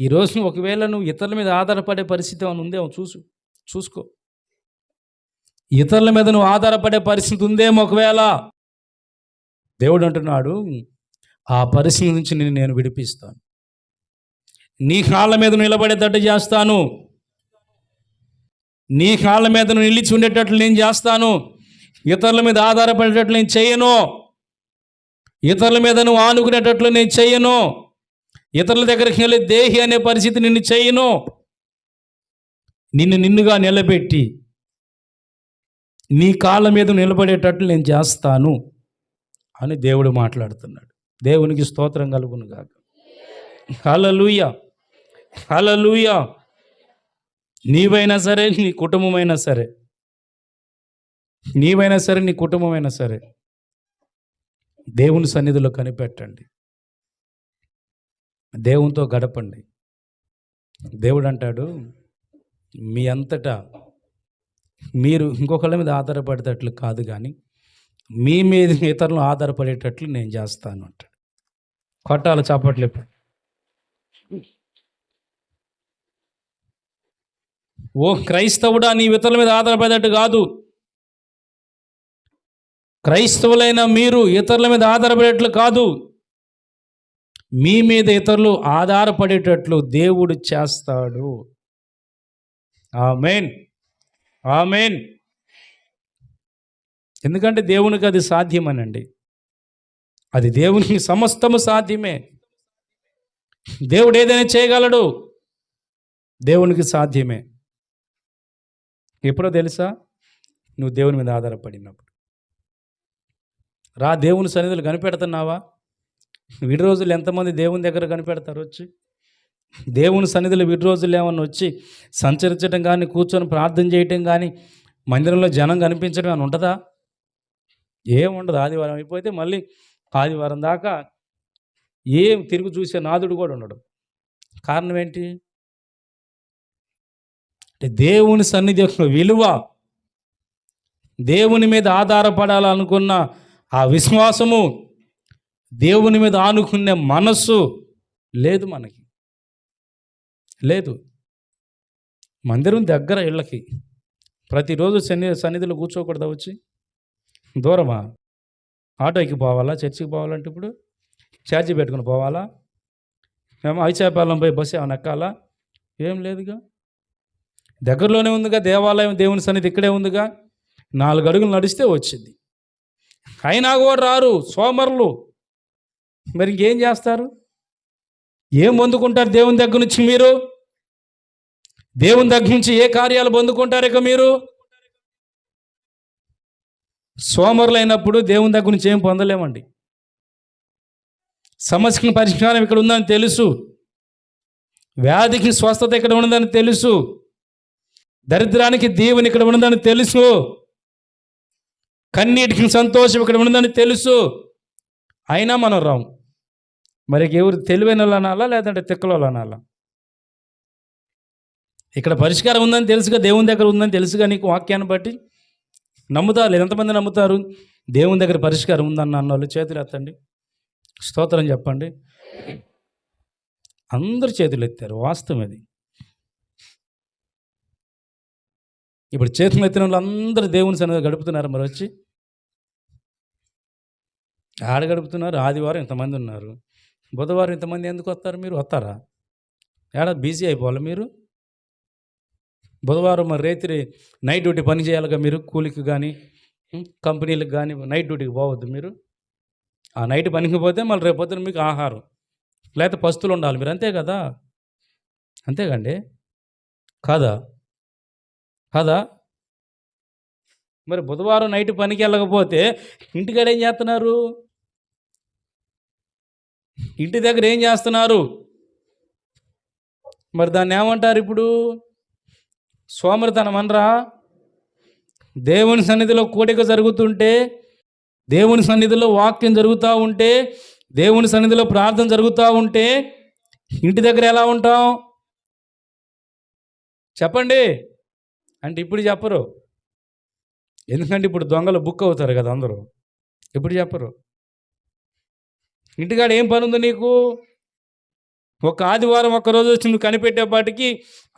ఈరోజు ఒకవేళ నువ్వు ఇతరుల మీద ఆధారపడే పరిస్థితి ఏమైనా ఉందేమో చూసు చూసుకో. ఇతరుల మీద నువ్వు ఆధారపడే పరిస్థితి ఉందేమో ఒకవేళ? దేవుడు అంటున్నాడు ఆ పరిస్థితి నుంచి నేను నేను విడిపిస్తాను. నీ కాళ్ళ మీద నిలబడేటట్టు చేస్తాను. నీ కాళ్ళ మీద నిలిచి ఉండేటట్లు నేను చేస్తాను. ఇతరుల మీద ఆధారపడేటట్లు నేను చేయను. ఇతరుల మీద నువ్వు ఆనుకునేటట్లు నేను చేయను. ఇతరుల దగ్గరికి వెళ్ళి దేహి అనే పరిస్థితి నిన్ను చేయను. నిన్ను నిన్నుగా నిలబెట్టి నీ కాళ్ళ మీద నిలబడేటట్లు నేను చేస్తాను అని దేవుడు మాట్లాడుతున్నాడు. దేవునికి స్తోత్రం కలుగును కాక హలలుయ హలలుయ నీవైనా సరే నీ కుటుంబమైనా సరే నీవైనా సరే నీ కుటుంబమైనా సరే దేవుని సన్నిధిలో కనిపెట్టండి. దేవునితో గడపండి. దేవుడు అంటాడు మీ అంతటా మీరు ఇంకొకళ్ళ మీద ఆధారపడేటట్లు కాదు కానీ మీ మీద ఇతరులు ఆధారపడేటట్లు నేను చేస్తాను అంటాడు. కొట్టాలి చప్పట్లు ఇప్పుడు. ఓ క్రైస్తవుడా నీ ఇతరుల మీద ఆధారపడేటట్టు కాదు. క్రైస్తవులైన మీరు ఇతరుల మీద ఆధారపడేట్లు కాదు. మీ మీద ఇతరులు ఆధారపడేటట్లు దేవుడు చేస్తాడు. ఆమెన్. ఆమెన్. ఎందుకంటే దేవునికి అది సాధ్యమనండి. అది దేవునికి సమస్తము సాధ్యమే. దేవుడు ఏదైనా చేయగలడు దేవునికి సాధ్యమే. ఎప్పుడో తెలుసా? నువ్వు దేవుని మీద ఆధారపడినప్పుడు. రా దేవుని సన్నిధులు కనిపెడుతున్నావా? విడి రోజులు ఎంతమంది దేవుని దగ్గర కనిపెడతారు? వచ్చి దేవుని సన్నిధిలో విడి రోజులు ఏమన్నా వచ్చి సంచరించడం కానీ కూర్చొని ప్రార్థన చేయటం కానీ మందిరంలో జనం కనిపించడం అని ఉంటుందా? ఏముండదు ఆదివారం అయిపోతే మళ్ళీ ఆదివారం దాకా ఏం తిరిగి చూసే నాదుడు కూడా ఉండడు. కారణం ఏంటి? అంటే దేవుని సన్నిధి యొక్క విలువ దేవుని మీద ఆధారపడాలనుకున్న ఆ విశ్వాసము దేవుని మీద ఆనుకునే మనస్సు లేదు మనకి. లేదు. మందిరం దగ్గర ఇళ్ళకి. ప్రతిరోజు సన్ని సన్నిధిలో కూర్చోకూడదా వచ్చి? దూరమా? ఆటోకి పోవాలా? చర్చికి పోవాలంటే ఇప్పుడు? ఛార్జీ పెట్టుకుని పోవాలా? మేము ఐచాపాలెం పోయి బస్సు ఏమైనా ఎక్కాలా? ఏం లేదుగా. దగ్గరలోనే ఉందిగా దేవాలయం దేవుని సన్నిధి ఇక్కడే ఉందిగా. నాలుగు అడుగులు నడిస్తే వచ్చింది. అయినా కూడా రారు సోమరులు. మరి ఇంకేం చేస్తారు? ఏం పొందుకుంటారు దేవుని దగ్గర నుంచి మీరు? దేవుని దగ్గర నుంచి ఏ కార్యాలు పొందుకుంటారు ఇక మీరు? సోమరులైనప్పుడు దేవుని దగ్గర నుంచి ఏం పొందలేమండి. సమస్యకి పరిష్కారం ఇక్కడ ఉందని తెలుసు. వ్యాధికి స్వస్థత ఇక్కడ ఉన్నదని తెలుసు. దరిద్రానికి దేవుని ఇక్కడ ఉన్నదని తెలుసు. కన్నీటికి సంతోషం ఇక్కడ ఉన్నదని తెలుసు. అయినా మనం రాము. మరి ఎవరు తెలివైన వాళ్ళు అనాలా లేదంటే తిక్కల వాళ్ళు అనాలా ఇక్కడ పరిష్కారం ఉందని తెలుసుగా దేవుని దగ్గర ఉందని తెలుసుగా నీకు వాక్యాన్ని బట్టి? నమ్ముతారు లేదు ఎంతమంది నమ్ముతారు? దేవుని దగ్గర పరిష్కారం ఉందన్న అన్న వాళ్ళు చేతులు ఎత్తండి. స్తోత్రం చెప్పండి. అందరు చేతులు ఎత్తారు వాస్తవం ఇది ఇప్పుడు చేతులు ఎత్తిన వాళ్ళు అందరూ దేవుని సన్నిధి గడుపుతున్నారు మరి వచ్చి ఆడ గడుపుతున్నారు ఆదివారం ఇంతమంది ఉన్నారు. బుధవారం ఇంతమంది ఎందుకు వస్తారు? మీరు వస్తారా? ఏడా బిజీ అయిపోవాలి మీరు? బుధవారం మరి రేత్రి నైట్ డ్యూటీ పని చేయాలిగా మీరు కూలికి కానీ కంపెనీలకు కానీ నైట్ డ్యూటీకి పోవద్దు మీరు. ఆ నైట్ పనికి పోతే మళ్ళీ రేపు పొద్దున మీకు ఆహారం. లేకపోతే పస్తులు ఉండాలి మీరు. అంతే కదా? అంతేకండి కాదా? కాదా? మరి బుధవారం నైట్ పనికి వెళ్ళకపోతే ఇంటికాడ ఏం చేస్తున్నారు? ఇంటి దగ్గర ఏం చేస్తున్నారు? మరి దాన్ని ఏమంటారు ఇప్పుడు? సోమరితనం అనరా? దేవుని సన్నిధిలో కూడిక జరుగుతుంటే దేవుని సన్నిధిలో వాక్యం జరుగుతూ ఉంటే దేవుని సన్నిధిలో ప్రార్థన జరుగుతూ ఉంటే ఇంటి దగ్గర ఎలా ఉంటాం? చెప్పండి. అంటే ఇప్పుడు చెప్పరు. ఎందుకంటే ఇప్పుడు దొంగలు బుక్ అవుతారు కదా అందరూ. ఇప్పుడు చెప్పరు. ఇంటికాడ ఏం పని ఉంది నీకు? ఒక ఆదివారం ఒక్క రోజు వచ్చి నువ్వు కనిపెట్టేపాటికి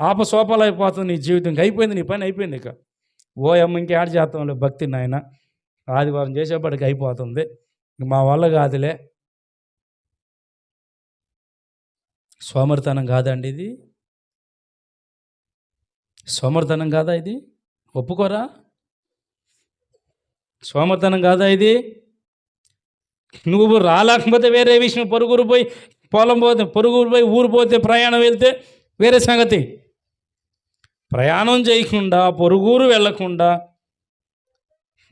ఆపసోపాలు అయిపోతుంది నీ జీవితం. అయిపోయింది నీ పని అయిపోయింది ఇక. ఓ అమ్మ ఇంకేడ చేస్తాంలే భక్తి నాయన. ఆదివారం చేసేపాటికి అయిపోతుంది. మా వల్ల కాదులే. సోమరితనం కాదండి ఇది. సోమరితనం కాదా ఇది? ఒప్పుకోరా? సోమరితనం కాదా ఇది? నువ్వు రాలేకపోతే వేరే విషయం. పొరుగురు పోయి పొలం పోతే పొరుగురు పోయి ఊరు పోతే ప్రయాణం వెళ్తే వేరే సంగతి. ప్రయాణం చేయకుండా పొరుగురు వెళ్ళకుండా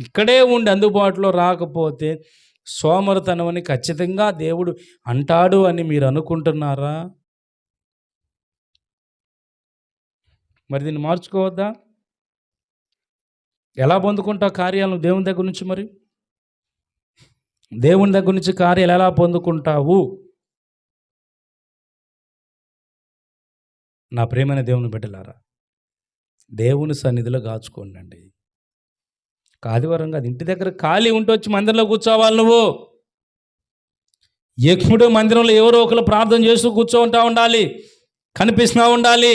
ఇక్కడే ఉండి అందుబాటులో రాకపోతే సోమరతనం అని ఖచ్చితంగా దేవుడు అంటాడు అని మీరు అనుకుంటున్నారా? మరి దీన్ని మార్చుకోవద్దా? ఎలా పొందుకుంటావు కార్యాలను దేవుని దగ్గర నుంచి మరి? దేవుని దగ్గర నుంచి కార్యాలు ఎలా పొందుకుంటావు? నా ప్రేమైన దేవుని బిడ్డలారా దేవుని సన్నిధిలో కాచుకోండి ఆదివారం కాదు ఇంటి దగ్గర ఖాళీ ఉంటూ వచ్చి మందిరంలో కూర్చోవాలి నువ్వు. ఎప్పుడు మందిరంలో ఎవరో ఒకరు ప్రార్థన చేస్తూ కూర్చోంటా ఉండాలి కనిపిస్తూ ఉండాలి.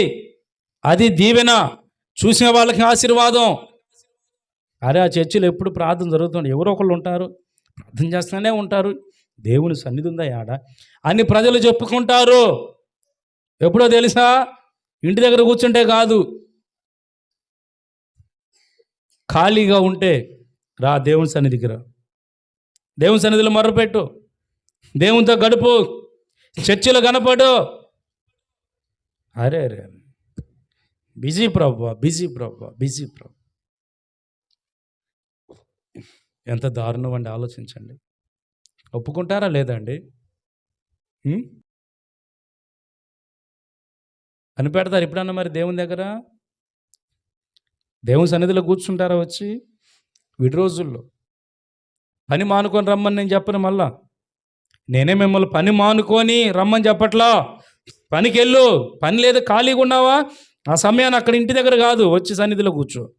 అది దీవెన చూసిన వాళ్ళకి ఆశీర్వాదం. అరే ఆ చర్చిలో ఎప్పుడు ప్రార్థన జరుగుతుంది ఎవరో ఒకళ్ళు ఉంటారు. ప్రార్థన చేస్తూనే ఉంటారు. దేవుని సన్నిధి ఉందా యాడ అని ప్రజలు చెప్పుకుంటారు. ఎప్పుడో తెలుసా? ఇంటి దగ్గర కూర్చుంటే కాదు. ఖాళీగా ఉంటే రా దేవుని సన్నిధికి రా దేవుని సన్నిధిలో మర్రపెట్టు దేవునితో గడుపు. చర్చిలో కనపడు. అరే అరే. బిజీ ప్రభు బిజీ ప్రభు బిజీ ప్రభు. ఎంత దారుణం అండి ఆలోచించండి. ఒప్పుకుంటారా లేదండి ఉం? కనిపెడతారు ఎప్పుడన్నా మరి దేవుని దగ్గర? దేవుని సన్నిధిలో కూర్చుంటారా వచ్చి? విడి రోజుల్లో. పని మానుకొని రమ్మని నేను చెప్పను మళ్ళా. నేనే మిమ్మల్ని పని మానుకొని రమ్మని చెప్పట్లా? పనికి వెళ్ళు పని లేదు ఖాళీగా ఉన్నావా? ఆ సమయాన్ని అక్కడ ఇంటి దగ్గర కాదు వచ్చి సన్నిధిలో కూర్చో.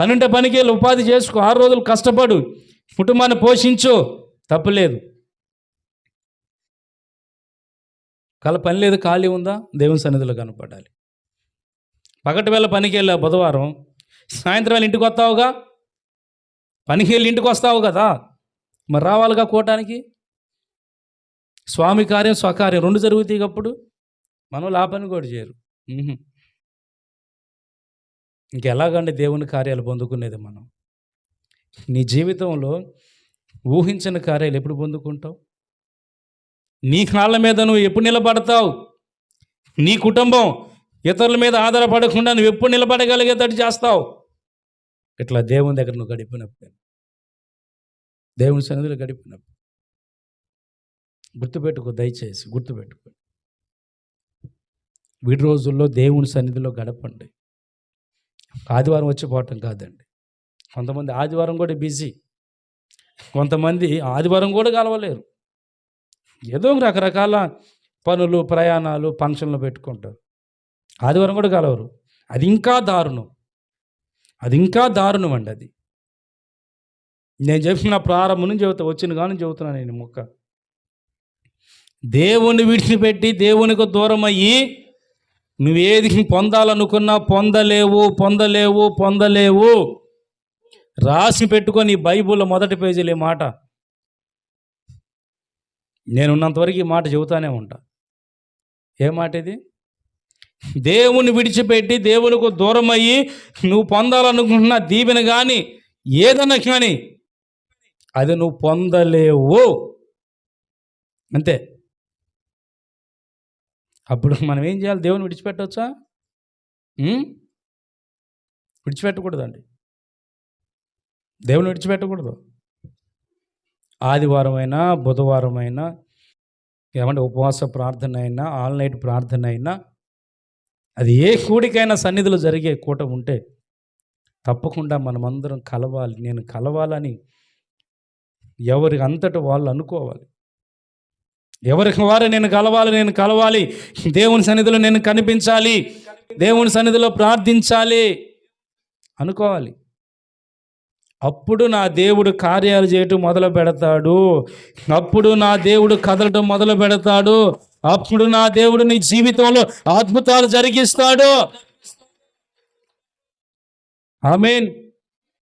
పని పనికి వెళ్ళి ఉపాధి చేసుకో ఆరు రోజులు కష్టపడు కుటుంబాన్ని పోషించు తప్పులేదు కల పని లేదు ఖాళీ ఉందా? దేవుని సన్నిధిలో కనపడాలి. పగటి వేళ పనికి వెళ్ళా బుధవారం సాయంత్రం వేళ ఇంటికి వస్తావుగా? పనికి వెళ్ళి ఇంటికి వస్తావు కదా? మరి రావాలిగా కోటానికి? స్వామి కార్యం స్వకార్యం రెండు జరుగుతాయి అప్పుడు? మనం లాభాన్ని కూడా చేయరు. ఇంకెలాగండి దేవుని కార్యాలు పొందుకునేది మనం? నీ జీవితంలో ఊహించిన కార్యాలు ఎప్పుడు పొందుకుంటావు? నీ కాళ్ళ మీద నువ్వు ఎప్పుడు నిలబడతావు? నీ కుటుంబం ఇతరుల మీద ఆధారపడకుండా నువ్వు ఎప్పుడు నిలబడగలిగేటట్టు చేస్తావు? ఇట్లా దేవుని దగ్గర నువ్వు గడిపినప్పుడు. దేవుని సన్నిధిలో గడిపినప్పుడు. గుర్తుపెట్టుకో దయచేసి గుర్తుపెట్టుకో. వీడి రోజుల్లో దేవుని సన్నిధిలో గడపండి. ఆదివారం వచ్చి పోవటం కాదండి. కొంతమంది ఆదివారం కూడా బిజీ. కొంతమంది ఆదివారం కూడా కలవలేరు. ఏదో రకరకాల పనులు ప్రయాణాలు ఫంక్షన్లు పెట్టుకుంటారు. ఆదివారం కూడా కలవరు. అది ఇంకా దారుణం. అది ఇంకా దారుణం అండి అది. నేను చెప్పిన ప్రారంభం నుంచి చెబుతా వచ్చిన కానీ చెబుతున్నాను నేను మొక్క. దేవుని విడిచిపెట్టి దేవునికి దూరం అయ్యి నువ్వేది పొందాలనుకున్నా పొందలేవు పొందలేవు పొందలేవు. రాసి పెట్టుకొని ఈ బైబిల్లో మొదటి పేజీలే ఈ మాట. నేనున్నంతవరకు ఈ మాట చెబుతానే ఉంటా. ఏ మాట ఇది? దేవుని విడిచిపెట్టి దేవునికి దూరం అయ్యి నువ్వు పొందాలనుకుంటున్న దీవెన కానీ ఏదన్నా కానీ అది నువ్వు పొందలేవు. అంతే. అప్పుడు మనం ఏం చేయాలి? దేవుని విడిచిపెట్టవచ్చా విడిచిపెట్టకూడదండి. దేవుని విడిచిపెట్టకూడదు. ఆదివారం అయినా బుధవారం అయినా ఏమంటే ఉపవాస ప్రార్థన అయినా ఆల్ నైట్ ప్రార్థన అయినా అది ఏ కూడికైనా సన్నిధిలో జరిగే కూట ఉంటే తప్పకుండా మనమందరం కలవాలి. నేను కలవాలని ఎవరి అంతట వాళ్ళు అనుకోవాలి. ఎవరికి వారు నేను కలవాలి నేను కలవాలి. దేవుని సన్నిధిలో నేను కనిపించాలి. దేవుని సన్నిధిలో ప్రార్థించాలి. అనుకోవాలి. అప్పుడు నా దేవుడు కార్యాలు చేయటం మొదలు పెడతాడు. అప్పుడు నా దేవుడు కదలటం మొదలు పెడతాడు. అప్పుడు నా దేవుడు నీ జీవితంలో అద్భుతాలు జరిగిస్తాడు. I mean